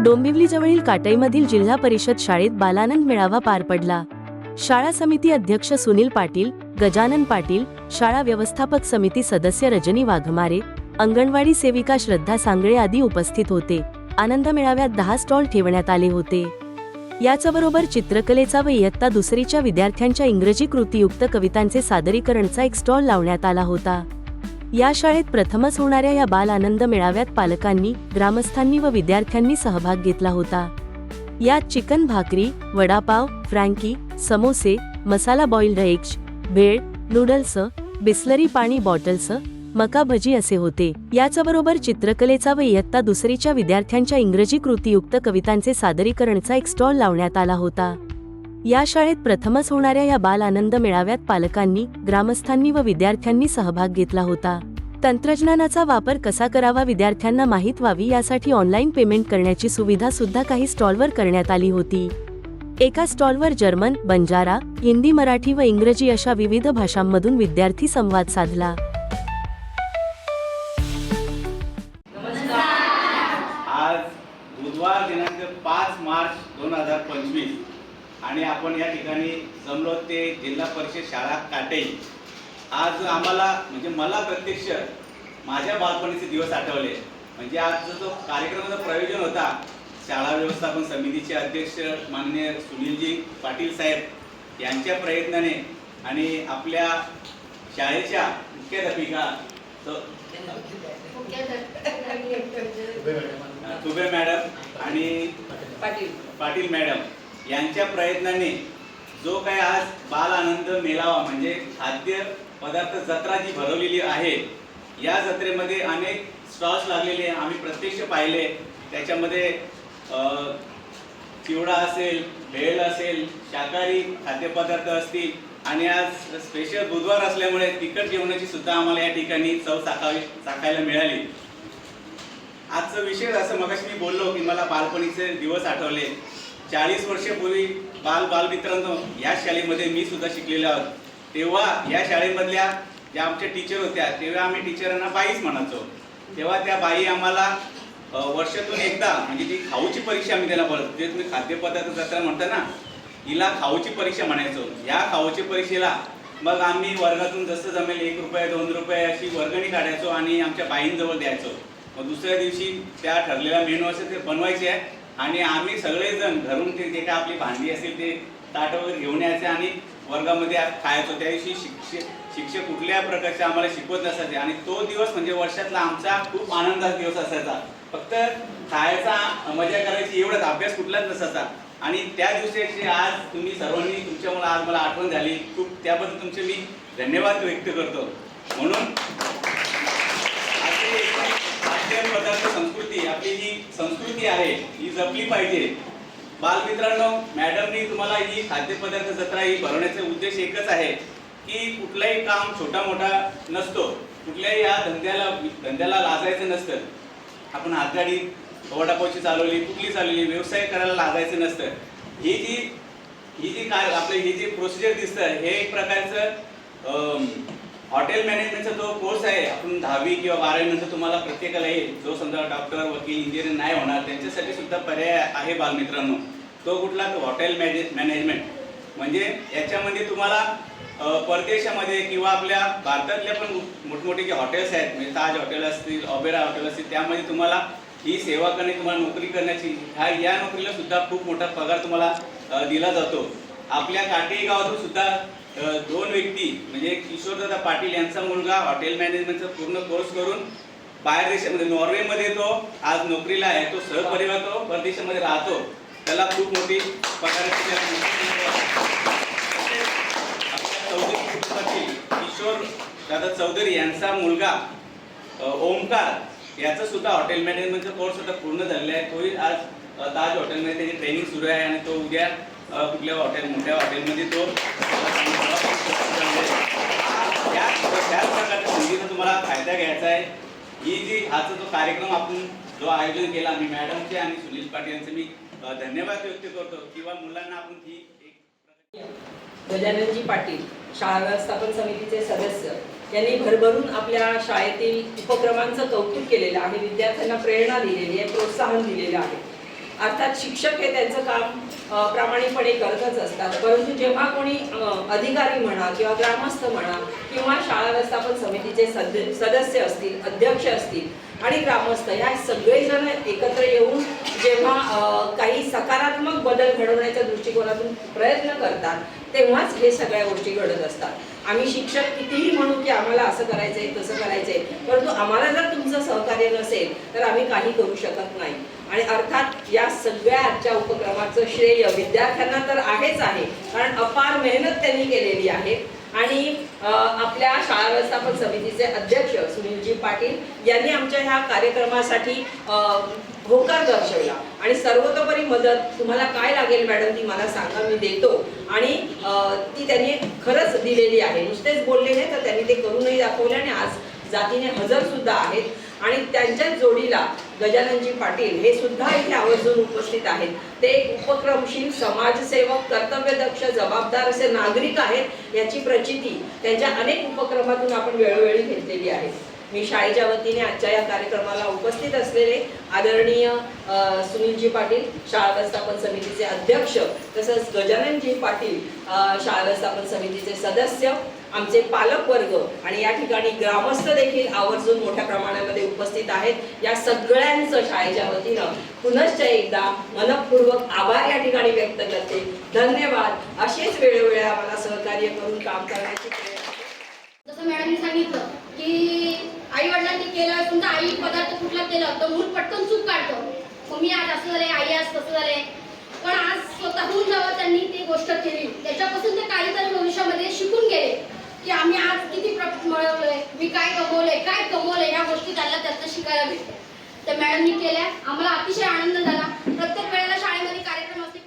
डोंबिवलीजवळील काटईमधील जिल्हा परिषद शाळेत बालानंद मेळावा पार पडला. शाळा समिती अध्यक्ष सुनील पाटील गजानन पाटील शाळा व्यवस्थापक समिती सदस्य रजनी वाघमारे अंगणवाडी सेविका श्रद्धा सांगळे आदी उपस्थित होते. आनंद मेळाव्यात दहा स्टॉल ठेवण्यात आले होते. याचबरोबर चित्रकलेचा व इयत्ता दुसरीच्या विद्यार्थ्यांच्या इंग्रजी कृतीयुक्त कवितांचे सादरीकरणचा एक स्टॉल लावण्यात आला होता. या शाळेत प्रथमच होणाऱ्या या बाल आनंद मेळाव्यात पालकांनी ग्रामस्थांनी व विद्यार्थ्यांनी सहभाग घेतला होता. यात चिकन भाकरी वडापाव फ्रँकी समोसे masala boiled eggs bhel noodles Bisleri पाणी बॉटल्स मका भजी असे होते. याचबरोबर चित्रकलेचा व इयत्ता दुसरीच्या विद्यार्थ्यांच्या इंग्रजी कृतीयुक्त कवितांचे सादरीकरणचा एक स्टॉल लावण्यात आला होता. या शाळेत प्रथमच होणाऱ्या या बाल आनंद मेळाव्यात पालकांनी ग्रामस्थांनी व विद्यार्थ्यांनी सहभाग घेतला होता. तंत्रज्ञानाचा वापर कसा करावा विद्यार्थ्यांना माहीत व्हावी यासाठी ऑनलाईन पेमेंट करण्याची सुविधा सुद्धा काही स्टॉलवर करण्यात आली होती. एका स्टॉलवर जर्मन बंजारा हिंदी मराठी व इंग्रजी अशा विविध भाषांमधून विद्यार्थी संवाद साधला. आज बुधवार दिनांक पाच मार्च दोन हजार पंचवीस. आणि आपण या ठिकाणी जमलो ते जिल्हा परिषद शाळा काटे आज आम्हाला म्हणजे मला प्रत्यक्ष माझ्या बालपणीचे दिवस आठवले. म्हणजे आज जो कार्यक्रमाचा प्रयोजन होता शाळा व्यवस्थापन समितीचे अध्यक्ष माननीय सुनीलजी पाटील साहेब यांच्या प्रयत्नाने आणि आपल्या शाळेच्या मुख्याध्यापिका तुबे मॅडम आणि पाटील. पाटील मॅडम. यांच्या प्रयत्नाने जो काही आज बाल आनंद मेळावा म्हणजे खाद्य पदार्थ जत्रा जी भरवलेली आहे या जत्रेमध्ये अनेक स्टॉल्स लागलेले आम्ही प्रत्यक्ष पाहिले. त्याच्यामध्ये चिवडा असेल भेळ असेल शाकाहारी खाद्यपदार्थ असतील. आणि आज स्पेशल बुधवार असल्यामुळे तिखट जेवणाची सुद्धा आम्हाला या ठिकाणी चव चाखावी चाखायला मिळाली. आजचं विशेष असं मगाशी मी बोललो की मला बालपणीचे दिवस आठवले. चाळीस वर्षापूर्वी बाल बालमित्रांनो या शाळेमध्ये मी सुद्धा शिकलेलो आहोत. तेव्हा या शाळेमधल्या ज्या आमच्या टीचर होत्या तेव्हा आम्ही टीचरांना बाईच म्हणायचो. तेव्हा त्या बाई आम्हाला वर्षातून एकदा म्हणजे ती खाऊची परीक्षा आम्ही त्याला बोलतो जे तुम्ही खाद्यपदार्थ जत्रा म्हणता ना हिला खाऊची परीक्षा म्हणायचो. या खाऊची परीक्षेला मग आम्ही वर्गातून जसं जमेल एक रुपये दोन रुपये अशी वर्गणी काढायचो आणि आमच्या बाईंजवळ द्यायचो. मग दुसऱ्या दिवशी त्या ठरलेला मेनू असेल ते बनवायचे आहे. आणि आम्ही सगळेजण घरून ते जे काय आपली भांडी असेल ते ताट वगैरे घेऊन यायचे आणि वर्गामध्ये खायचो. त्या दिवशी शिक्षक शिक्षक कुठल्या प्रकारचे आम्हाला शिकवत नसायचे. आणि तो दिवस म्हणजे वर्षातला आमचा खूप आनंदाचा दिवस असायचा. फक्त खायचा मजा करायची एवढाच अभ्यास कुठलाच नसायचा. आणि त्या दिवसाची आज तुम्ही सर्वांनी तुमच्यामुळे आज मला आठवण झाली. खूप त्याबद्दल तुमचे मी धन्यवाद व्यक्त करतो. म्हणून खाद्य पदार्थ संस्कृती आपली जी संस्कृती आहे ही जपली पाहिजे. बालमित्रांनो मॅडमनी तुम्हाला ही खाद्यपदार्थ जत्रा ही भरवण्याचा उद्देश एकच आहे की कुठलाही काम छोटा मोठा नसतो. कुठल्याही या धंद्याला धंद्याला लाजायचं नसतं. आपण हातगाडी वडापावची चालवली कुठली चालवली व्यवसाय करायला लागायचं नसतं. ही जी ही जी काय आपलं ही जी प्रोसिजर दिसतं हे एक प्रकारचं हॉटेल मॅनेजमेंटचा जो कोर्स आहे आपण दहावी किंवा बारावी नंतर तुम्हाला प्रत्येकाला येईल. जो समजा डॉक्टर वकील इंजिनियर नाही होणार त्यांच्यासाठी सुद्धा पर्याय आहे बालमित्रांनो. तो कुठला? तो हॉटेल मॅनेज मॅनेजमेंट. म्हणजे याच्यामध्ये तुम्हाला परदेशामध्ये किंवा आपल्या भारतातल्या पण मोठमोठे जे हॉटेल्स आहेत. म्हणजे ताज हॉटेल असतील ऑबेरा हॉटेल असतील त्यामध्ये तुम्हाला ही सेवा करणे तुम्हाला नोकरी करण्याची ह्या या नोकरीला सुद्धा खूप मोठा पगार तुम्हाला दिला जातो. आपल्या काटेई गावातून सुद्धा दोन व्यक्ती म्हणजे किशोरदादा पाटील यांचा मुलगा हॉटेल मॅनेजमेंटचा पूर्ण कोर्स करून बाहेर देशामध्ये म्हणजे नॉर्वेमध्ये तो आज नोकरीला आहे तो सहपरिवार तो परदेशामध्ये राहतो. त्याला खूप मोठी पगाराची चौधरी किशोर दादा चौधरी यांचा मुलगा ओमकार याचा सुद्धा हॉटेल मॅनेजमेंटचा कोर्स आता पूर्ण झालेला आहे. तोही आज ताज हॉटेलमध्ये त्याची ट्रेनिंग सुरू आहे आणि तो उद्या कुठल्या हॉटेल मोठ्या हॉटेलमध्ये तो तुम्हाला फायदा घ्यायचा आहे ही जी हाचा जो कार्यक्रम आपण जो आयोजन केला मी मॅडमचे आणि सुनील पाटील यांचे मी धन्यवाद व्यक्त करतो किंवा मुलांना आपण ही एक गजाननजी पाटील शाळा व्यवस्थापन समितीचे सदस्य. यांनी भरभरून आपल्या शाळेतील उपक्रमांचं कौतुक केलेलं आहे. विद्यार्थ्यांना प्रेरणा दिलेली आहे प्रोत्साहन दिलेलं आहे. अर्थात शिक्षक हे त्यांचं काम प्रामाणिकपणे करतच असतात. परंतु जेव्हा कोणी अधिकारी म्हणा किंवा ग्रामस्थ म्हणा किंवा शाळा व्यवस्थापन समितीचे सद- सदस्य असतील अध्यक्ष असतील आणि ग्रामस्थ ह्या सगळेजण एकत्र येऊन जेव्हा काही सकारात्मक बदल घडवण्याच्या दृष्टिकोनातून प्रयत्न करतात तेव्हाच हे सगळ्या गोष्टी घडत असतात. आम्ही शिक्षक कितीही म्हणू की आम्हाला असं करायचंय तसं करायचंय परंतु आम्हाला जर तुमचं सहकार्य नसेल तर आम्ही काही करू शकत नाही. आणि अर्थात या सगळ्या आजच्या उपक्रमाचं श्रेय विद्यार्थ्यांना तर आहेच आहे कारण अपार मेहनत त्यांनी केलेली आहे. आणि आपल्या शाळा व्यवस्थापन समितीचे अध्यक्ष सुनीलजी पाटील यांनी आमच्या ह्या कार्यक्रमासाठी होकार दर्शवला. आणि सर्वतोपरी मदत तुम्हाला काय लागेल मॅडम ती मला सांगा मी देतो. आणि ती त्यांनी खरंच दिलेली आहे. नुसतेच बोलले नाही तर त्यांनी ते करूनही दाखवले आणि आज जातीने हजर सुद्धा आहेत. आणि त्यांच्याच जोडीला गजाननजी पाटील हे सुद्धा इथे आवर्जून उपस्थित आहेत. ते एक उपक्रमशील समाजसेवक कर्तव्यदक्ष जबाबदार असे नागरिक आहेत याची प्रचिती त्यांच्या अनेक उपक्रमातून आपण वेळोवेळी घेतलेली आहे. मी शाळेच्या वतीने आजच्या या कार्यक्रमाला उपस्थित असलेले आदरणीय सुनीलजी पाटील शाळा व्यवस्थापन समितीचे अध्यक्ष तसंच गजाननजी पाटील शाळा व्यवस्थापन समितीचे सदस्य आमचे पालक वर्ग आणि या ठिकाणी ग्रामस्थ देखील आवर्जून मोठ्या प्रमाणामध्ये उपस्थित आहेत. या सगळ्यांचं शाळेच्या वतीनं पुनश्च एकदा मनपूर्वक आभार या ठिकाणी व्यक्त करते. धन्यवाद. असेच वेळोवेळी आम्हाला सहकार्य करून काम करण्याची प्रेरणा जसं मॅडमनी सांगितलं की आई वडिलांनी केलं समजा आई पदार्थ कुठला केलं तर मूल पटकन चूक काढतो. मी आज असं झालंय आई आज तसं झालंय. पण आज स्वतःहून जेव्हा त्यांनी ती गोष्ट केली त्याच्यापासून ते काहीतरी भविष्यामध्ये शिकून गेले की आम्ही आज किती प्रॉफिट मिळवलंय मी काय कमवलंय काय कमवलंय ह्या गोष्टी त्याला त्यातनं शिकायला भेटल्या. त्या मॅडमनी केल्या आम्हाला अतिशय आनंद झाला. प्रत्येक वेळेला शाळेमध्ये कार्यक्रम असते